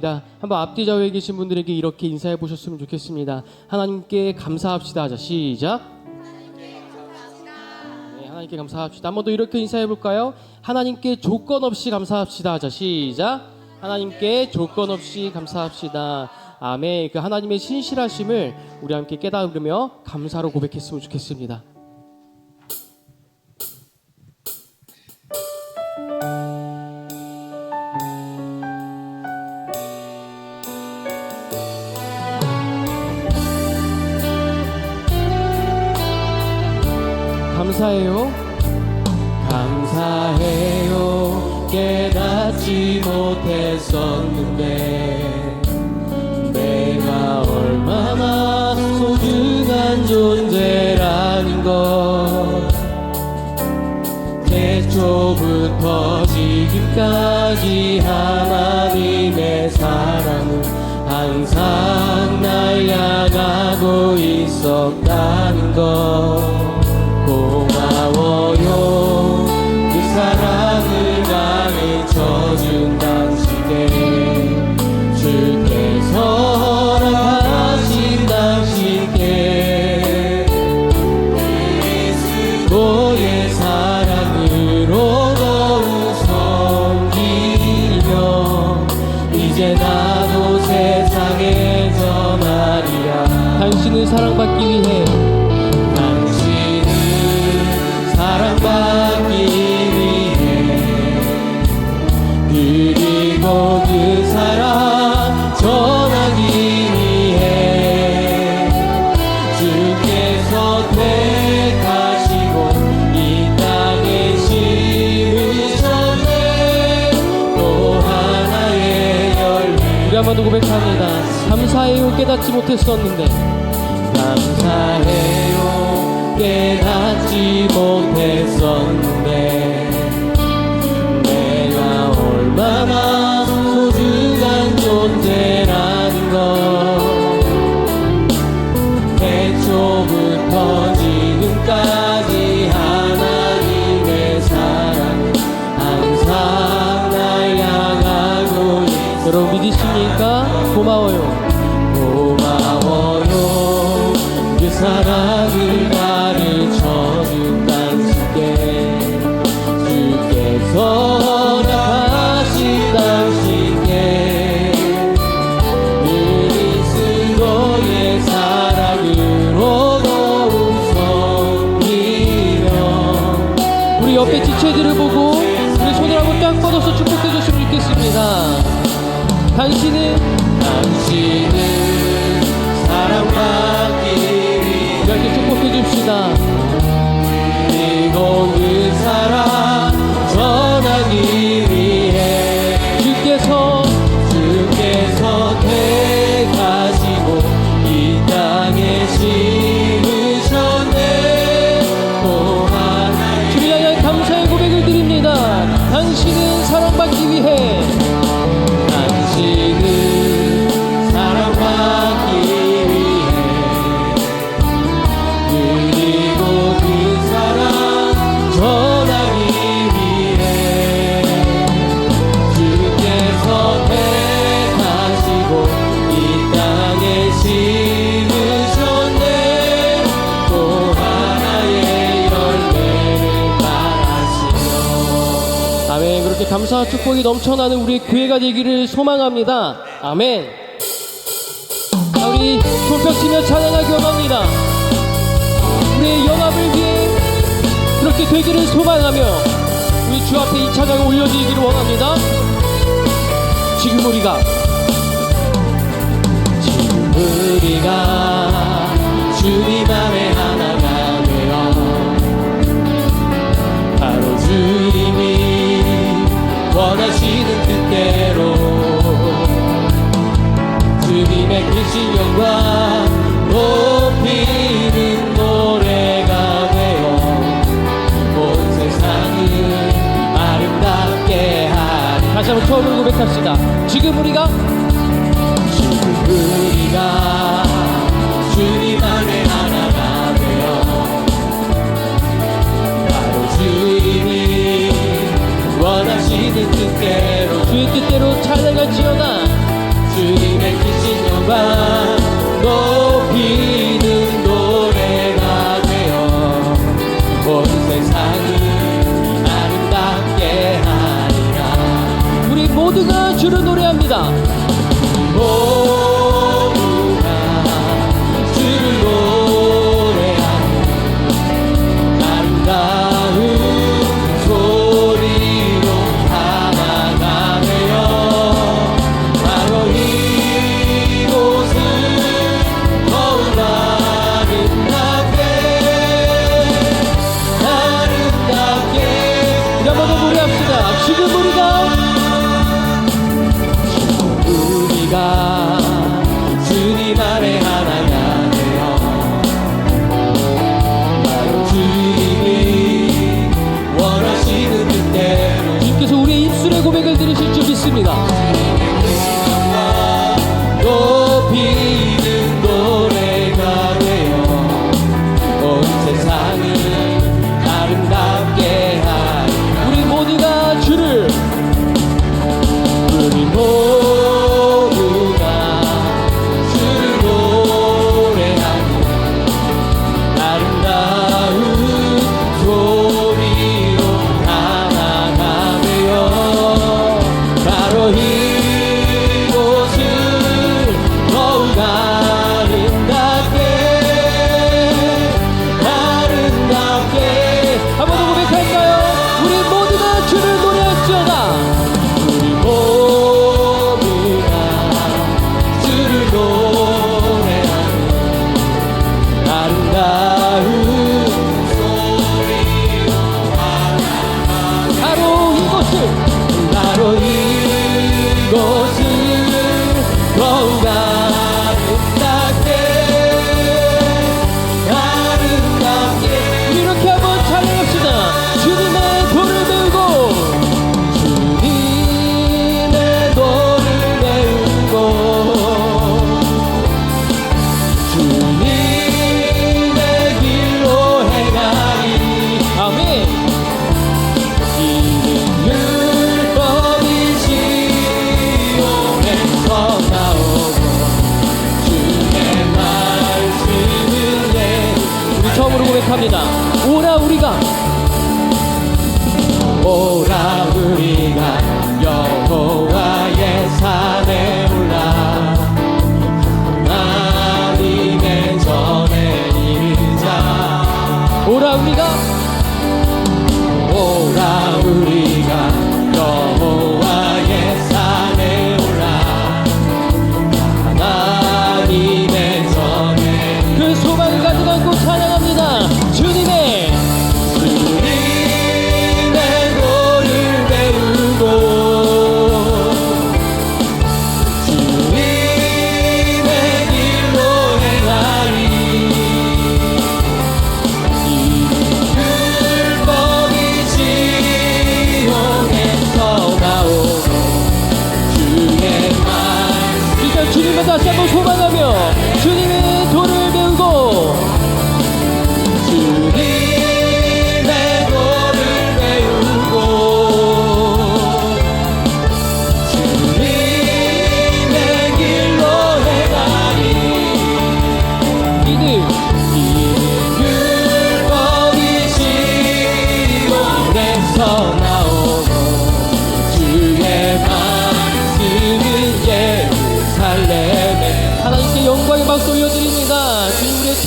자, 한번 앞뒤 좌우에 계신 분들에게 이렇게 인사해 보셨으면 좋겠습니다. 하나님께 감사합시다. 하자 시작. 네, 하나님께 감사합시다. 한 번 더 이렇게 인사해 볼까요? 하나님께 조건 없이 감사합시다. 하자 시작. 하나님께 조건 없이 감사합시다. 아멘. 그 하나님의 신실하심을 우리 함께 깨달으며 감사로 고백했으면 좋겠습니다. 감사해요. 감사해요. 깨닫지 못했었는데 내가 얼마나 소중한 존재라는 걸 태초부터 지금까지 하나님의 사랑은 항상 날 향하고 있었다는 것 그 사랑 전하기 위해 주께서 택하시고 이 땅에 심으셨네. 또 하나의 열매 우리 한번더 고백합니다. 감사해요. 깨닫지 못했었는데. 감사해요. 깨닫지 못했었는데. 내가 얼마나 존재라는 걸 태초부터 지금까지 하나님의 사랑. 항상 날 향하고 있어. 믿으십니까? 고마워요. 고마워요. 그 사랑을 당신은 당신은 사랑받기 위해 이렇게 축복해 줍시다. 그리고 그 사랑 전하기 위해 주께서 주께서 택하시고 이 땅에 심으셨네. 또 주를 향한 감사의 고백을 드립니다. 당신은 사랑받기 위해 감사와 축복이 넘쳐나는 우리 교회가 되기를 소망합니다. 아멘. 자 우리 손뼉 치며 찬양하기 원합니다. 우리의 연합을 위해 그렇게 되기를 소망하며 우리 주 앞에 이 찬양을 올려드리기를 원합니다. 지금 우리가 고백합시다. 지금 우리가 지금 우리가 주님 안에 하나가 되어 바로 주님이 원하시는 뜻대로 주의 뜻대로 찾아갈지어다 주님의 크신 영광 아! 고백합니다. 오라 우리가 오라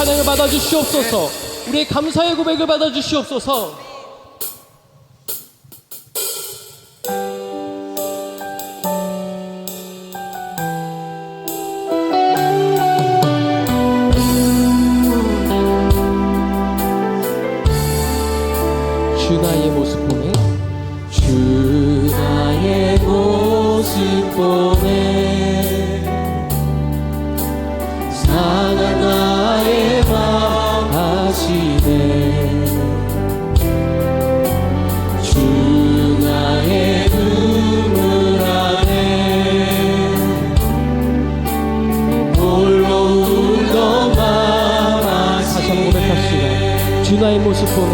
찬양을 받아주시옵소서. 네. 우리의 감사의 고백을 받아주시옵소서. 주나의 모습 보네. 주나의 모습 보네. isso por.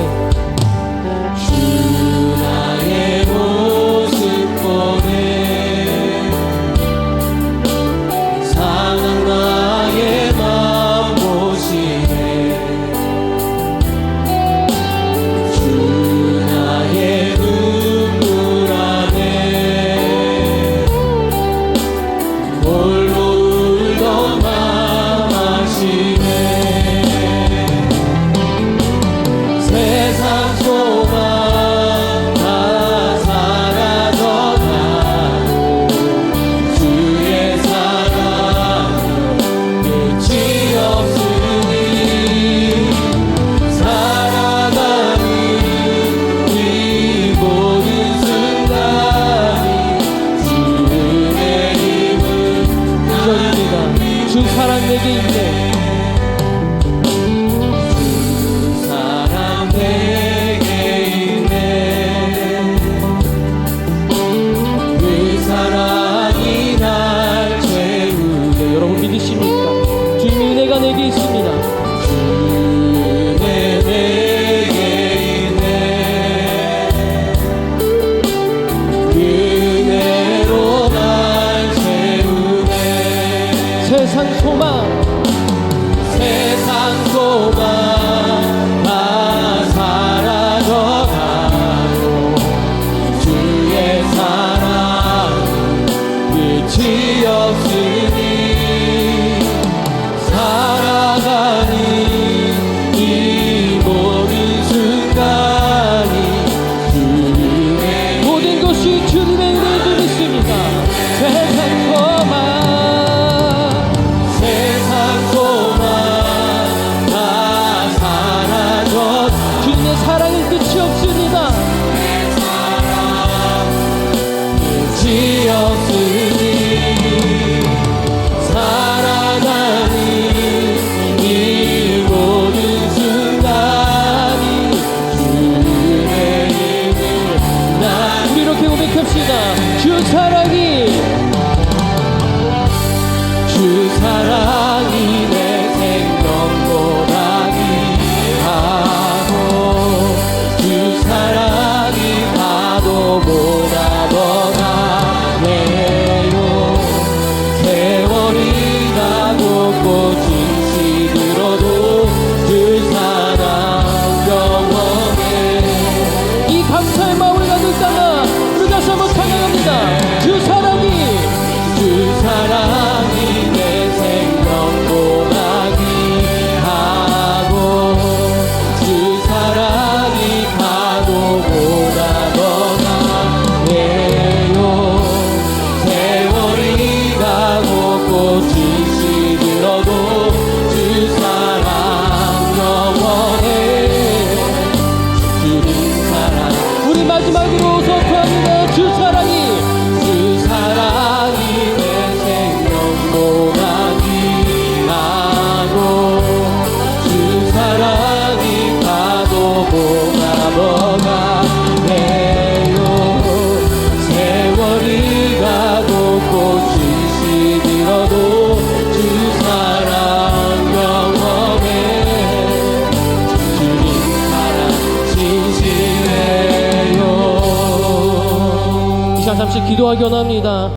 기도하기 원합니다